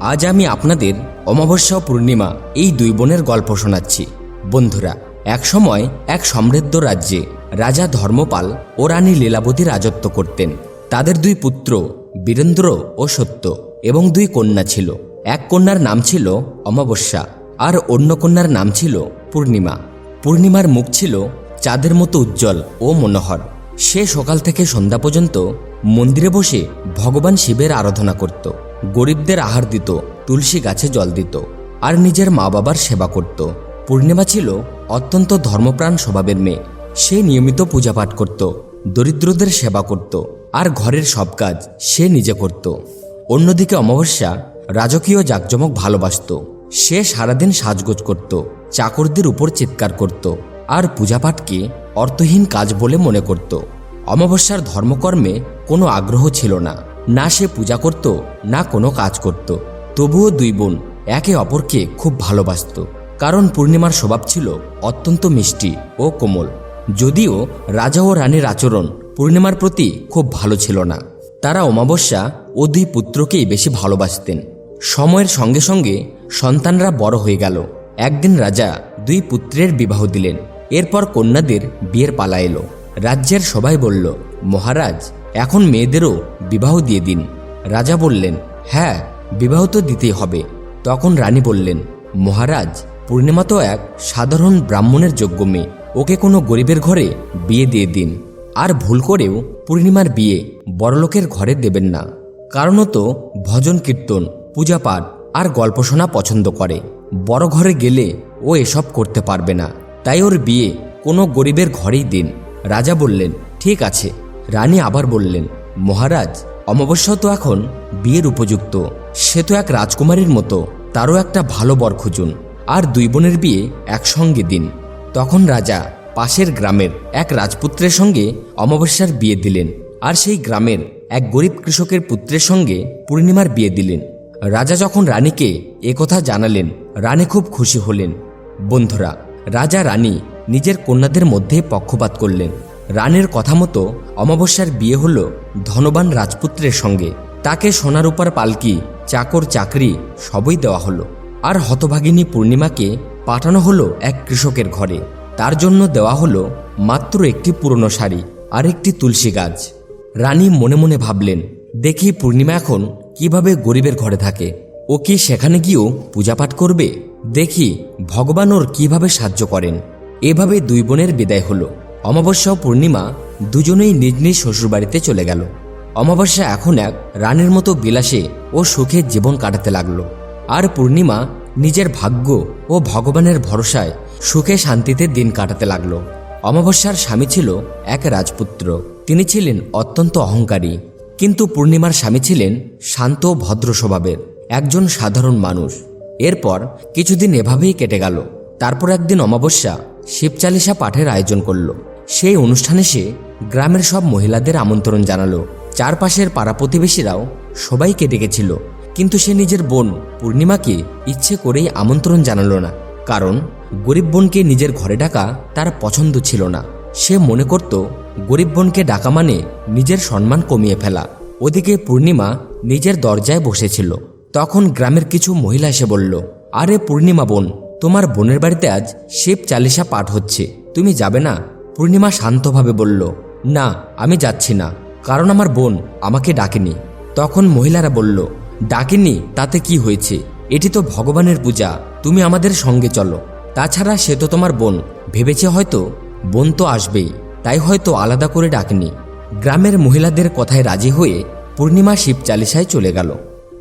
আজ আমি আপনাদের অমাবস্যা পূর্ণিমা এই দুই বোনের গল্প শোনাচ্ছি। বন্ধুরা, এক সময় এক সমৃদ্ধ রাজ্যে রাজা ধর্মপাল ও রানী লীলাবতী রাজত্ব করতেন। তাদের দুই পুত্র বীরেন্দ্র ও সত্য এবং দুই কন্যা ছিল। এক কন্যার নাম ছিল অমাবস্যা আর অন্য কন্যার নাম ছিল পূর্ণিমা। পূর্ণিমার মুখ ছিল চাঁদের মতো উজ্জ্বল ও মনোহর। সে সকাল থেকে সন্ধ্যা পর্যন্ত মন্দিরে বসে ভগবান শিবের আরাধনা করত। গরিবদের আহার দিত, তুলসী গাছে জল দিত, আর নিজের মা বাবার সেবা করত। পূর্ণিমা ছিল অত্যন্ত ধর্মপ্রাণ স্বভাবের মেয়ে। সে নিয়মিত পূজাপাঠ করত, দরিদ্রদের সেবা করত, আর ঘরের সব কাজ সে নিজে করত। অন্যদিকে অমাবস্যা রাজকীয় জাকজমক ভালোবাসত। সে সারাদিন সাজগোজ করত, চাকরদের উপর চিৎকার করত, আর পূজাপাঠকে অর্থহীন কাজ বলে মনে করত। অমাবস্যার ধর্মকর্মে কোনো আগ্রহ ছিল না। না সে পূজা করত, না কোনো কাজ করত। তবুও দুই বোন একে অপরকে খুব ভালোবাসত। কারণ পূর্ণিমার স্বভাব ছিল অত্যন্ত মিষ্টি ও কোমল। যদিও রাজা ও রানীর আচরণ পূর্ণিমার প্রতি খুব ভালো ছিল না। তারা অমাবস্যা ও দুই পুত্রকেই বেশি ভালোবাসতেন। সময়ের সঙ্গে সঙ্গে সন্তানরা বড় হয়ে গেল। একদিন রাজা দুই পুত্রের বিবাহ দিলেন। এরপর কন্যাদের বিয়ের পালা এলো। রাজ্যের সবাই বলল, মহারাজ এখন মেয়েদেরও বিবাহ দিয়ে দিন। রাজা বললেন হ্যাঁ বিবাহ তো দিতেই হবে। তখন রানী বললেন, মহারাজ, পূর্ণিমা তো এক সাধারণ ব্রাহ্মণের যোগ্য মেয়ে। ওকে কোনো গরিবের ঘরে বিয়ে দিয়ে দিন। আর ভুল করেও পূর্ণিমার বিয়ে বড়লোকের ঘরে দেবেন না। কারণ তো ভজন, কীর্তন, পূজাপাঠ আর গল্প শোনা পছন্দ করে। বড় ঘরে গেলে ও এসব করতে পারবে না। তাই ওর বিয়ে কোনো গরিবের ঘরেই দিন। রাজা বললেন, ঠিক আছে। রানী আবার বললেন, মহারাজ, অমাবস্যা তো এখন, বিয়ের উপযুক্ত। সে তো এক রাজকুমারীর মতো, তারও একটা ভালো বর খুঁজুন। আর দুই বোনের বিয়ে একসঙ্গে দিন। তখন রাজা পাশের গ্রামের এক রাজপুত্রের সঙ্গে অমাবস্যার বিয়ে দিলেন, আর সেই গ্রামের এক গরিব কৃষকের পুত্রের সঙ্গে পূর্ণিমার বিয়ে দিলেন। রাজা যখন রানীকে একথা জানালেন, রানী খুব খুশি হলেন। বন্ধুরা, রাজা রানী নিজের কন্যাদের মধ্যে পক্ষপাত করলেন। রানীর কথা মতো অমাবস্যার বিয়ে হলো ধনবান রাজপুত্রের সঙ্গে। তাকে সোনার উপর পালকি, চাকর, চাকরি সবই দেওয়া হলো। আর হতভাগিনী পূর্ণিমাকে পাঠানো হলো এক কৃষকের ঘরে। তার জন্য দেওয়া হলো মাত্র একটি পুরনো শাড়ি আর একটি তুলসী গাছ। রানী মনে মনে ভাবলেন, দেখি পূর্ণিমা এখন কীভাবে গরিবের ঘরে থাকে। ও কি সেখানে গিয়েও পূজাপাঠ করবে? দেখি ভগবান ওর কীভাবে সাহায্য করেন। এভাবে দুই বোনের বিদায় হলো। অমাবস্যা ও পূর্ণিমা দুজনেই নিজ নিজ শ্বশুরবাড়িতে চলে গেল। অমাবস্যা এখন এক রানীর মতো বিলাসে ও সুখে জীবন কাটাতে লাগল। আর পূর্ণিমা নিজের ভাগ্য ও ভগবানের ভরসায় সুখে শান্তিতে দিন কাটাতে লাগল। অমাবস্যার স্বামী ছিল এক রাজপুত্র। তিনি ছিলেন অত্যন্ত অহংকারী। কিন্তু পূর্ণিমার স্বামী ছিলেন শান্ত ভদ্র স্বভাবের একজন সাধারণ মানুষ। এরপর কিছুদিন এভাবেই কেটে গেল। তারপর একদিন অমাবস্যা শিবচালিসা পাঠের আয়োজন করল। সেই অনুষ্ঠানে সে গ্রামের সব মহিলাদের আমন্ত্রণ জানালো। চারপাশের পাড়া প্রতিবেশীরাও সবাইকে ডেকেছিল। কিন্তু সে নিজের বোন পূর্ণিমাকে ইচ্ছে করেই আমন্ত্রণ জানালো না। কারণ গরিব বোনকে নিজের ঘরে ডাকা তার পছন্দ ছিল না। সে মনে করত, গরিব বোনকে ডাকা মানে নিজের সম্মান কমিয়ে ফেলা। ওদিকে পূর্ণিমা নিজের দরজায় বসেছিল। তখন গ্রামের কিছু মহিলা এসে বলল, আরে পূর্ণিমা বোন, তোমার বোনের বাড়িতে আজ শিব চালিসা পাঠ হচ্ছে। তুমি যাবে না? পূর্ণিমা শান্তভাবে বলল, না, আমি যাচ্ছি না। কারণ আমার বোন আমাকে ডাকেনি। তখন মহিলারা বলল, ডাকেনি, তাতে কি হয়েছে? এটি তো ভগবানের পূজা, তুমি আমাদের সঙ্গে চলো। তাছাড়া সে তো তোমার বোন, ভেবেছে হয়তো? বোন তো আসবেই, তাই হয়তো আলাদা করে ডাকেনি। গ্রামের মহিলাদের কথায় রাজি হয়ে পূর্ণিমা শিব চালিসায় চলে গেল।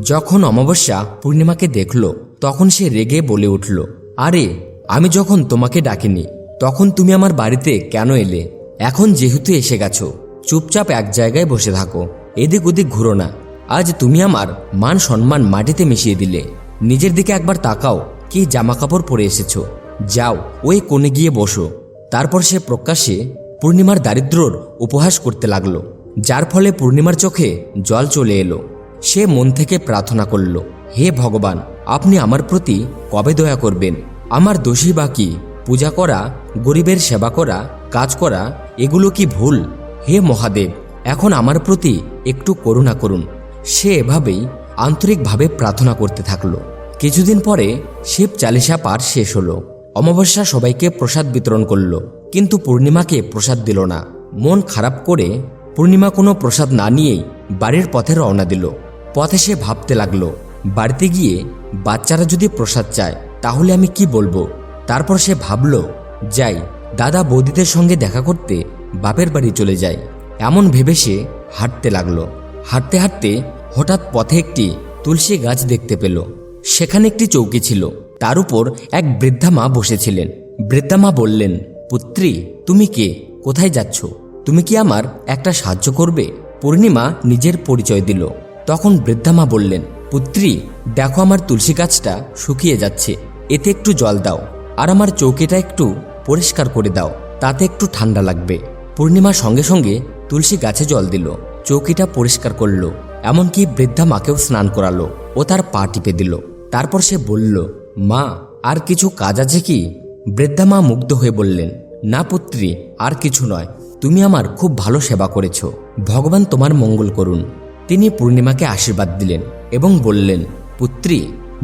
যখন অমাবস্যা পূর্ণিমাকে দেখল, তখন সে রেগে বলে উঠল, আরে, আমি যখন তোমাকে ডাকিনি তখন তুমি আমার বাড়িতে কেন এলে? এখন যেহেতু এসে গেছো, চুপচাপ এক জায়গায় বসে থাকো। এদিক ওদিক ঘুরো না। আজ তুমি আমার মান সম্মান মাটিতে মিশিয়ে দিলে। নিজের দিকে একবার তাকাও, কি জামা কাপড় পরে এসেছ। যাও, ওই কোণে গিয়ে বসো। তারপর সে প্রকাশ্যে পূর্ণিমার দারিদ্রর উপহাস করতে লাগল। যার ফলে পূর্ণিমার চোখে জল চলে এলো। সে মন থেকে প্রার্থনা করল, হে ভগবান, আপনি আমার প্রতি কবে দয়া করবেন? আমার দোষী বাকি পূজা করা, গরিবের সেবা করা, কাজ করা, এগুলো কি ভুল? হে মহাদেব, এখন আমার প্রতি একটু করুণা করুন। সে এভাবেই আন্তরিকভাবে প্রার্থনা করতে থাকল। কিছুদিন পরে শিব চালিসা পাঠ শেষ হলো। অমাবস্যা সবাইকে প্রসাদ বিতরণ করল, কিন্তু পূর্ণিমাকে প্রসাদ দিল না। মন খারাপ করে পূর্ণিমা কোনো প্রসাদ না নিয়েই বাড়ির পথে রওনা দিল। পথে সে ভাবতে লাগল, বাড়িতে গিয়ে বাচ্চারা যদি প্রসাদ চায়, তাহলে আমি কি বলব? তারপর সে ভাবল, যাই, দাদা বৌদিদের সঙ্গে দেখা করতে বাপের বাড়ি চলে যায়। এমন ভেবে সে হাঁটতে লাগল। হাঁটতে হাঁটতে হঠাৎ পথে একটি তুলসী গাছ দেখতে পেল। সেখানে একটি চৌকি ছিল। তার উপর এক বৃদ্ধা মা বসেছিলেন। বৃদ্ধা মা বললেন, পুত্রী, তুমি কে? কোথায় যাচ্ছ? তুমি কি আমার একটা সাহায্য করবে? পূর্ণিমা নিজের পরিচয় দিল। তখন বৃদ্ধা মা বললেন, পুত্রী, দেখো আমার তুলসী গাছটা শুকিয়ে যাচ্ছে। এতে একটু জল দাও। আর আমার চৌকিটা একটু পরিষ্কার করে দাও, তাতে একটু ঠান্ডা লাগবে। পূর্ণিমা সঙ্গে সঙ্গে তুলসী গাছে জল দিল, চৌকিটা পরিষ্কার করল, এমনকি বৃদ্ধা মাকেও স্নান করালো, ও তার পা টিপে দিল। তারপর সে বলল, মা, আর কিছু কাজ আছে কি? বৃদ্ধা মা মুগ্ধ হয়ে বললেন, না পুত্রী, আর কিছু নয়। তুমি আমার খুব ভালো সেবা করেছ। ভগবান তোমার মঙ্গল করুন। তিনি পূর্ণিমাকে আশীর্বাদ দিলেন এবং বললেন, পুত্রী,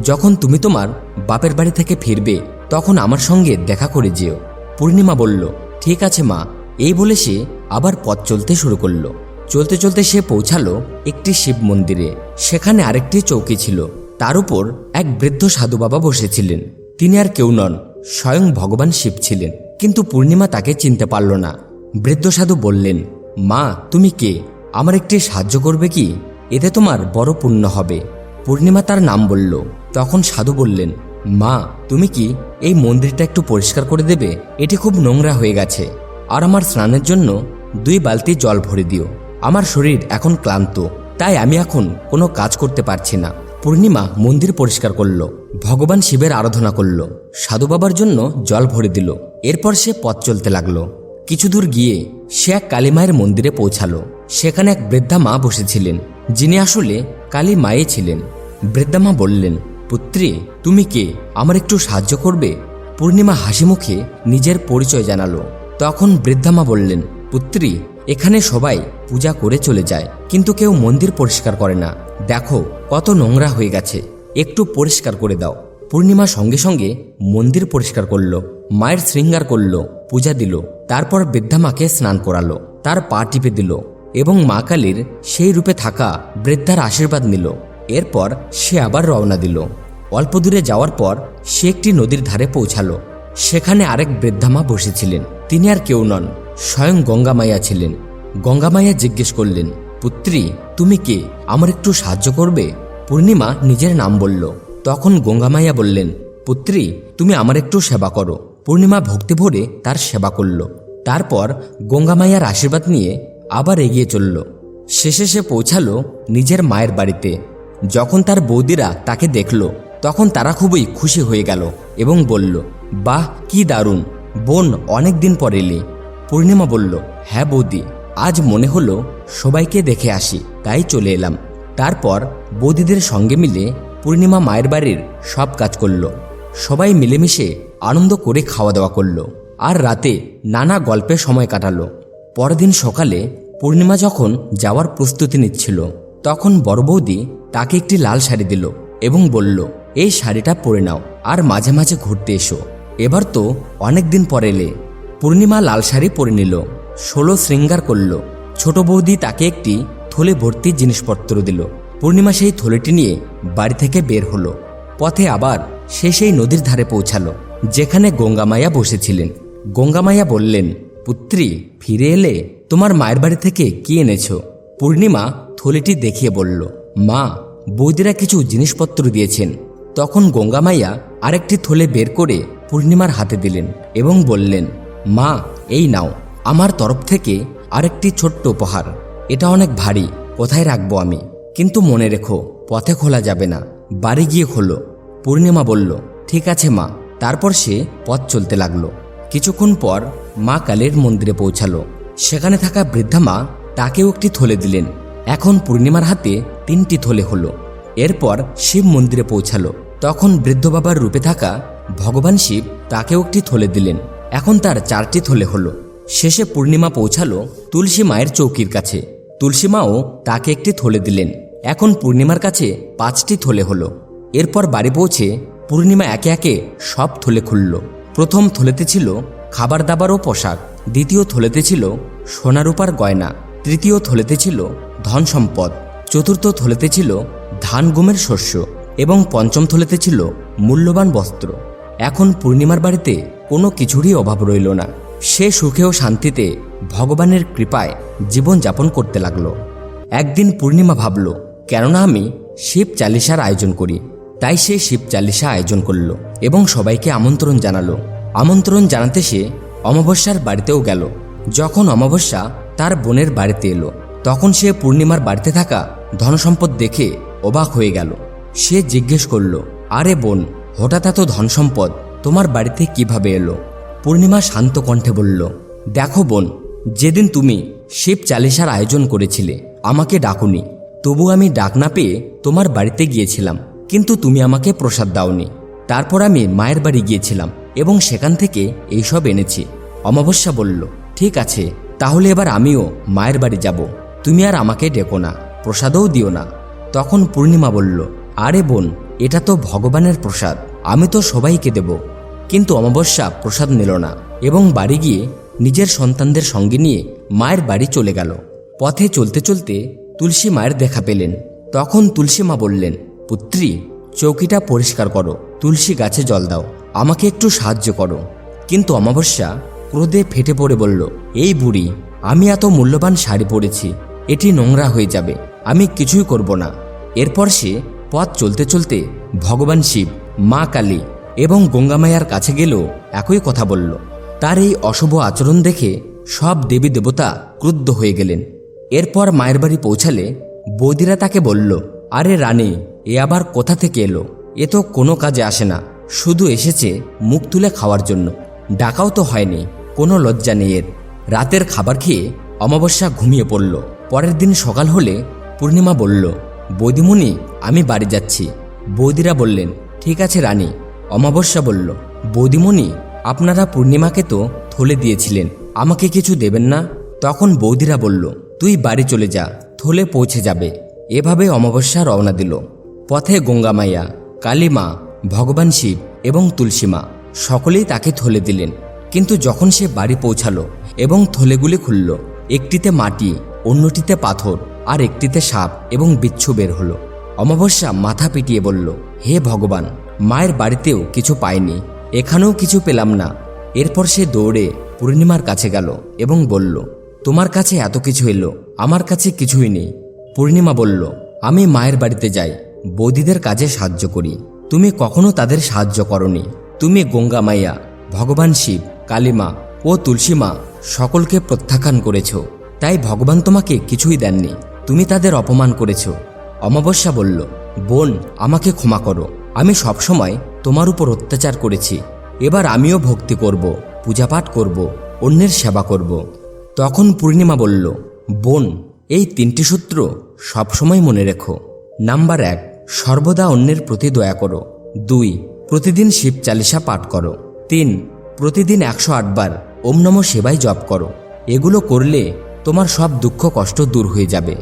যখন তুমি তোমার বাপের বাড়ি থেকে ফিরবে তখন আমার সঙ্গে দেখা করে যেও। পূর্ণিমা বলল, ঠিক আছে মা। এই বলে সে আবার পথ চলতে শুরু করল। চলতে চলতে সে পৌঁছালো একটি শিব মন্দিরে। সেখানে আরেকটি চৌকি ছিল। তার উপর এক বৃদ্ধ সাধু বাবা বসেছিলেন। তিনি আর কেউ নন, স্বয়ং ভগবান শিব ছিলেন। কিন্তু পূর্ণিমা তাকে চিনতে পারল না। বৃদ্ধ সাধু বললেন, মা, তুমি কে? আমার একটি সাহায্য করবে কি? এতে তোমার বড় পুণ্য হবে। পূর্ণিমা তার নাম বলল। তখন সাধু বললেন মা, তুমি কি এই মন্দিরটা একটু পরিষ্কার করে দেবে? এটি খুব নোংরা হয়ে গেছে। আর আমার স্নানের জন্য দুই বালতি জল ভরে দিও। আমার শরীর এখন ক্লান্ত, তাই আমি এখন কোনো কাজ করতে পারছি না। পূর্ণিমা মন্দির পরিষ্কার করল, ভগবান শিবের আরাধনা করল, সাধু বাবার জন্য জল ভরে দিল, এরপর সে পথ চলতে লাগল। কিছু দূর গিয়ে সে এক কালীমায়ের মন্দিরে পৌঁছালো। সেখানে এক বৃদ্ধা মা বসেছিলেন, যিনি আসলে কালী মায়ে ছিলেন। বৃদ্ধা মা বললেন পুত্রী, তুমি কে? আমার একটু সাহায্য করবে? পূর্ণিমা হাসি মুখে নিজের পরিচয় জানালো। তখন বৃদ্ধা মা বললেন, পুত্রী, এখানে সবাই পূজা করে চলে যায়, কিন্তু কেউ মন্দির পরিষ্কার করে না। দেখো, কত নোংরা হয়ে গেছে। একটু পরিষ্কার করে দাও। পূর্ণিমা সঙ্গে সঙ্গে মন্দির পরিষ্কার করল, মায়ের শৃঙ্গার করল, পূজা দিল, তারপর বৃদ্ধা মাকে স্নান করালো, তার পা টিপে দিল এবং মা কালীর সেই রূপে থাকা বৃদ্ধার আশীর্বাদ নিল। এরপর সে আবার রওনা দিল। অল্প দূরে যাওয়ার পর সে একটি নদীর ধারে পৌঁছালো। সেখানে আরেক বৃদ্ধামা বসেছিলেন। তিনি আর কেউ নন, স্বয়ং গঙ্গামাইয়া ছিলেন। গঙ্গামাইয়া জিজ্ঞেস করলেন, পুত্রী, তুমি কে? আমার একটু সাহায্য করবে? পূর্ণিমা নিজের নাম বলল। তখন গঙ্গামাইয়া বললেন, পুত্রী, তুমি আমার একটু সেবা করো। পূর্ণিমা ভক্তি ভরে তার সেবা করল। তারপর গঙ্গামাইয়ার আশীর্বাদ নিয়ে আবার এগিয়ে চলল। শেষে সে পৌঁছালো নিজের মায়ের বাড়িতে। যখন তার বৌদিরা তাকে দেখল, তখন তারা খুবই খুশি হয়ে গেল এবং বলল, বাহ, কি দারুণ। বোন অনেক দিন পর এলি। পূর্ণিমা বলল হ্যাঁ বৌদি, আজ মনে হলো সবাইকে দেখে আসি, তাই চলে এলাম। তারপর বৌদিদের সঙ্গে মিলে পূর্ণিমা মায়ের বাড়ির সব কাজ করল। সবাই মিলেমিশে আনন্দ করে খাওয়া দাওয়া করল আর রাতে নানা গল্পে সময় কাটালো। পরদিন সকালে পূর্ণিমা যখন যাওয়ার প্রস্তুতি নিচ্ছিল, তখন বড় বৌদি তাকে একটি লাল শাড়ি দিল এবং বলল, এই শাড়িটা পরে নাও আর মাঝে মাঝে ঘুরতে এসো। এবার তো অনেক দিন পর এলে। পূর্ণিমা লাল শাড়ি পরে নিল, ষোলো শৃঙ্গার করল। ছোট বৌদি তাকে একটি থলে ভর্তি জিনিসপত্র দিল। পূর্ণিমা সেই থলেটি নিয়ে বাড়ি থেকে বের হলো। পথে আবার সে সেই নদীর ধারে পৌঁছালো, যেখানে গঙ্গামাইয়া বসেছিলেন। গঙ্গামাইয়া বললেন, পুত্রী, ফিরে এলে তোমার মায়ের বাড়ি থেকে কি এনেছো? পূর্ণিমা থলিটি দেখিয়ে বলল, মা বৌদিরা কিছু জিনিসপত্র দিয়েছেন। তখন গঙ্গামাইয়া আরেকটি থলে বের করে পূর্ণিমার হাতে দিলেন এবং বললেন, মা, এই নাও, আমার তরফ থেকে আরেকটি ছোট্ট উপহার। এটা অনেক ভারী, কোথায় রাখব আমি? কিন্তু মনে রেখো, পথে খোলা যাবে না, বাড়ি গিয়ে খোলো। পূর্ণিমা বলল, ঠিক আছে মা। তারপর সে পথ চলতে লাগল। কিছুক্ষণ পর মা কালীর মন্দিরে পৌঁছালো। সেখানে থাকা বৃদ্ধা মা তাকেও একটি থলে দিলেন। এখন পূর্ণিমার হাতে তিনটি থলে হলো। এরপর শিব মন্দিরে পৌঁছালো। তখন বৃদ্ধ বাবার রূপে থাকা ভগবান শিব তাকেও একটি থলে দিলেন। এখন তার চারটি থলে হলো। শেষে পূর্ণিমা পৌঁছালো তুলসী মায়ের চৌকির কাছে। তুলসী মাও তাকে একটি থলে দিলেন। এখন পূর্ণিমার কাছে পাঁচটি থলে হলো। এরপর বাড়ি পৌঁছে পূর্ণিমা একে একে সব থলে খুলল। প্রথম থলেতে ছিল খাবার দাবার ও পোশাক। দ্বিতীয় থলেতে ছিল সোনারূপার গয়না। তৃতীয় থলেতে ছিল ধন সম্পদ চতুর্থ থলেতে ছিল ধান গমের শস্য এবং পঞ্চম থলেতে ছিল মূল্যবান বস্ত্র। এখন পূর্ণিমার বাড়িতে কোনো কিছুরই অভাব রইল না। সে সুখে ও শান্তিতে ভগবানের কৃপায় জীবন যাপন করতে লাগল। একদিন পূর্ণিমা ভাবল, কেননা আমি শিব চালিসার আয়োজন করি। তাই সে শিব চালিসা আয়োজন করল এবং সবাইকে আমন্ত্রণ জানালো। আমন্ত্রণ জানাতে সে অমাবস্যার বাড়িতেও গেল। যখন অমাবস্যা তার বোনের বাড়িতে এলো। তখন সে পূর্ণিমার বাড়িতে থাকা ধনসম্পদ দেখে অবাক হয়ে গেল। সে জিজ্ঞেস করল, আরে বোন, হঠাৎ এত ধনসম্পদ, তোমার বাড়িতে কীভাবে এলো? পূর্ণিমা শান্ত কণ্ঠে বলল, দেখো বোন, যেদিন তুমি শিব চালিসার আয়োজন করেছিলে, আমাকে ডাকুনি। তবু আমি ডাক না পেয়ে তোমার বাড়িতে গিয়েছিলাম, কিন্তু তুমি আমাকে প্রসাদ দাওনি। তারপর আমি মায়ের বাড়ি গিয়েছিলাম এবং সেখান থেকে এইসব এনেছি। অমাবস্যা বলল, ঠিক আছে, তাহলে এবার আমিও মায়ের বাড়ি যাব। তুমি আর আমাকে ডেকো না, প্রসাদও দিও না। তখন পূর্ণিমা বলল, আরে বোন, এটা তো ভগবানের প্রসাদ, আমি তো সবাইকে দেব। কিন্তু অমাবস্যা প্রসাদ নিল না এবং বাড়ি গিয়ে নিজের সন্তানদের সঙ্গে নিয়ে মায়ের বাড়ি চলে গেল। পথে চলতে চলতে তুলসী মায়ের দেখা পেলেন। তখন তুলসী মা বললেন, পুত্রী, চৌকিটা পরিষ্কার করো, তুলসী গাছে জল দাও, আমাকে একটু সাহায্য করো। কিন্তু অমাবস্যা ক্রোধে ফেটে পড়ে বলল, এই বুড়ি, আমি এত মূল্যবান শাড়ি পরেছি এটি নোংরা হয়ে যাবে। আমি কিছুই করব না। এরপর সে পথ চলতে চলতে ভগবান শিব, মা কালী এবং গঙ্গামায়ার কাছে গেলেও একই কথা বলল। তার এই অশুভ আচরণ দেখে সব দেবী দেবতা ক্রুদ্ধ হয়ে গেলেন। এরপর মায়ের বাড়ি পৌঁছালে বৌদিরা তাকে বলল, আরে রানী, এ আবার কোথা থেকে এলো? এ তো কোনো কাজে আসে না। শুধু এসেছে মুখ তুলে খাওয়ার জন্য। ডাকাও তো হয়নি, কোনো লজ্জা নেই এর। রাতের খাবার খেয়ে অমাবস্যা ঘুমিয়ে পড়ল। পরের দিন সকাল হলে পূর্ণিমা বলল, বৌদিমণি, আমি বাড়ি যাচ্ছি। বৌদিরা বললেন, ঠিক আছে রানী। অমাবস্যা বলল, বৌদিমণি, আপনারা পূর্ণিমাকে তো থলে দিয়েছিলেন, আমাকে কিছু দেবেন না? তখন বৌদিরা বলল, তুই বাড়ি চলে যা, থলে পৌঁছে যাবে। এভাবে অমাবস্যা রওনা দিল। পথে গঙ্গা গঙ্গামাইয়া কালীমা ভগবান শিব এবং তুলসীমা সকলেই তাকে থলে দিলেন। কিন্তু যখন সে বাড়ি পৌঁছালো এবং থলেগুলি খুলল, একটিতে মাটি অন্যটিতে পাথর আর একটিতে সাপ এবং বিচ্ছু বের হলো। অমাবস্যা মাথা পিটিয়ে বলল, হে ভগবান, মায়ের বাড়িতেও কিছু পায়নি এখানেও কিছু পেলাম না। এরপর সে দৌড়ে পূর্ণিমার কাছে গেল এবং বলল, তোমার কাছে এত কিছু এলো, আমার কাছে কিছুই নেই। পূর্ণিমা বলল, আমি মায়ের বাড়িতে যাই, বৌদিদের কাজে সাহায্য করি। তুমি কখনো তাদের সাহায্য করনি। তুমি গঙ্গা মাইয়া, ভগবান শিব, কালীমা ও তুলসীমা সকলকে প্রত্যাখ্যান করেছ। তাই ভগবান তোমাকে কিছুই দেননি। তুমি তাদের অপমান করেছ। অমাবস্যা বলল, বোন, আমাকে ক্ষমা করো। আমি সবসময় তোমার উপর অত্যাচার করেছি। এবার আমিও ভক্তি করব, পূজাপাঠ করব, অন্যের সেবা করব। তখন পূর্ণিমা বলল, বোন, এই তিনটি সূত্র সবসময় মনে রেখো। নাম্বার এক, সর্বদা অন্যের প্রতি দয়া করো। দুই, প্রতিদিন শিব চালিসা পাঠ করো। তিন, প্রতিদিন একশো আটবার ওম নম সেবাই জপ করো। এগুলো করলে তোমার সব দুঃখ কষ্ট দূর হয়ে যাবে।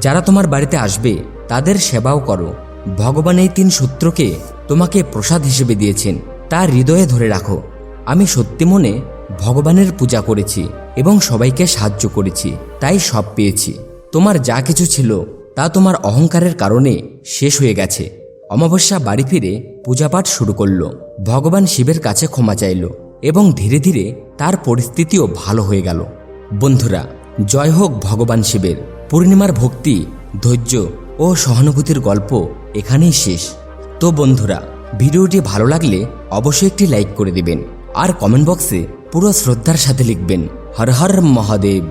যারা তোমার বাড়িতে আসবে, তাদের সেবাও করো। ভগবান এই তিন সূত্রকে তোমাকে প্রসাদ হিসেবে দিয়েছেন তা হৃদয়ে ধরে রাখো। আমি সত্যি মনে ভগবানের পূজা করেছি এবং সবাইকে সাহায্য করেছি, তাই সব পেয়েছি। তোমার যা কিছু ছিল, তা তোমার অহংকারের কারণে শেষ হয়ে গেছে। অমাবস্যা বাড়ি ফিরে পূজাপাঠ শুরু করল। ভগবান শিবের কাছে ক্ষমা চাইল এবং ধীরে ধীরে তার পরিস্থিতিও ভালো হয়ে গেল। বন্ধুরা জয় হোক ভগবান শিবের। পূর্ণিমার ভক্তি, ধৈর্য ও সহানুভূতির গল্প এখানেই শেষ। তো বন্ধুরা, ভিডিওটি ভালো লাগলে অবশ্যই একটি লাইক করে দিবেন। আর কমেন্ট বক্সে পুরো শ্রদ্ধার সাথে লিখবেন। হর হর মহাদেব।